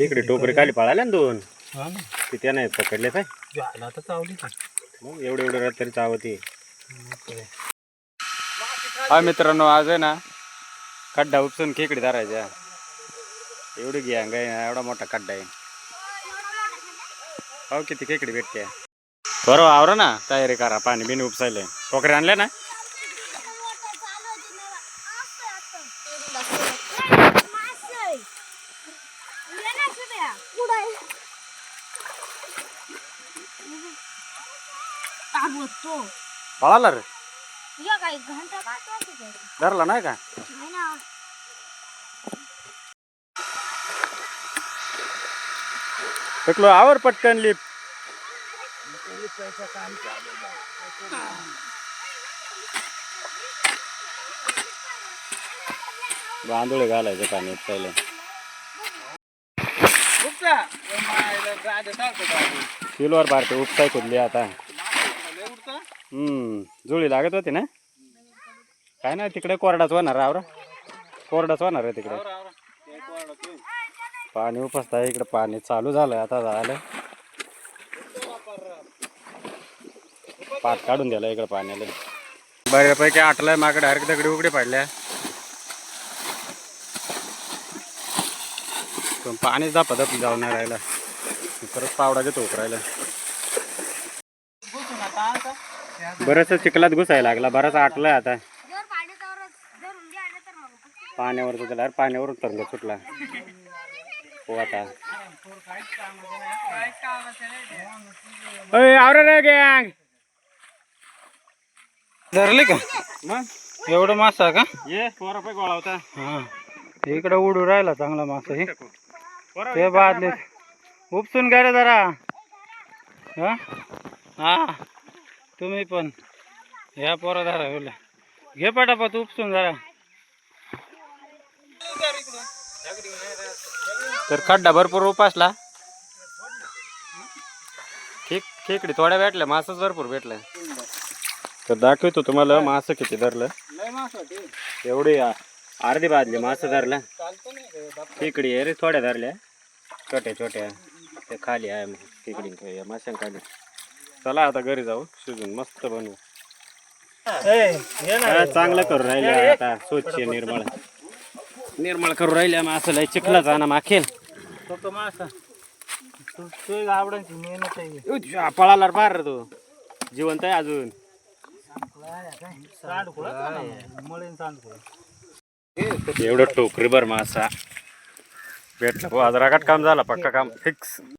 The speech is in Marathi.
खेकडी टोकरी खाली पळाल्या ना दोन. हा ना. ते त्याने पकडले काय? झाला तर चावली का मग एवढे एवढे रात्री चावती. हा मित्रांनो आज आहे ना खड्डा उपसून खेकडी धरायच्या एवढी घ्या गाय एवढा मोठा खड्डा आहे. हो किती खेकडी भेटते. बरोबर आवरा ना तयारी करा पाणी बिनी उपसायला. टोकरी आणल्या ना? तो पळाला रे. या काही घंटा पाच वाजता धरला नाही का? नाही ना. शकलो आवर पटकन लिप बांधुळे घालायचं पाणी उपसायला किलोवर भारते उपसाय खुदली आता? जुळी लागत होती ना? काय नाही तिकडे कोरडाच होणार आवरा. कोरडाच होणार आहे तिकडे. पाणी उपसताय इकडे पाणी चालू झालं आता झालं पाठ काढून द्यायला इकडे पाण्याला. बऱ्यापैकी आटलाय माकडे डायरेक्ट दगडी उघडे पडल्या. पण पाणीच दापा दापी जाऊन राहिला. परत पावडा घेतो उकरायला. बरंच चिखलात घुसायला लागला बराच आटलाय आता. जर पाण्यावर पाण्यावर त्याला पाण्यावरून तरंग सुटला. हो आता. आवरा रे गँग. धरले का? मग? एवढं मासा का? ये पोरा गोळा होता. हा. इकडे उडू राहिला चांगला मासा हे ते बादले. उपसून घ्या रे जरा. हा? हा. तुम्ही पण ह्या पोरा धरा बोला घे पटापट उपसून जरा. तर खड्डा भरपूर उपासला. खेक खेकडी थोड्या भेटल्या मासच भरपूर भेटलं तर दाखवतो तुम्हाला मास किती धरलं. एवढी आ- अर्धी बादली मास धरलं खेकडी आहे रे थोड्या धरल्या. छोट्या छोट्या. त्या खाली आहे मग खेकडी माशां खाली चला आता घरी जाऊ शिजून मस्त बनवू. हा, चांगलं करू राहिले आता स्वच्छ निर्मळ. निर्मळ करू राहिले मासं लय चिखलाच ना माखेल. तो मासा. तू ते आवडायची मेहनत आहे. पळाला रे पार रे तो. जिवंत आहे अजून. सांडकुळा मळीन सांडकुळा एवढं टोकरी भर मासा. भेटला हो आज रागाट काम झाला पक्का काम. फिक्स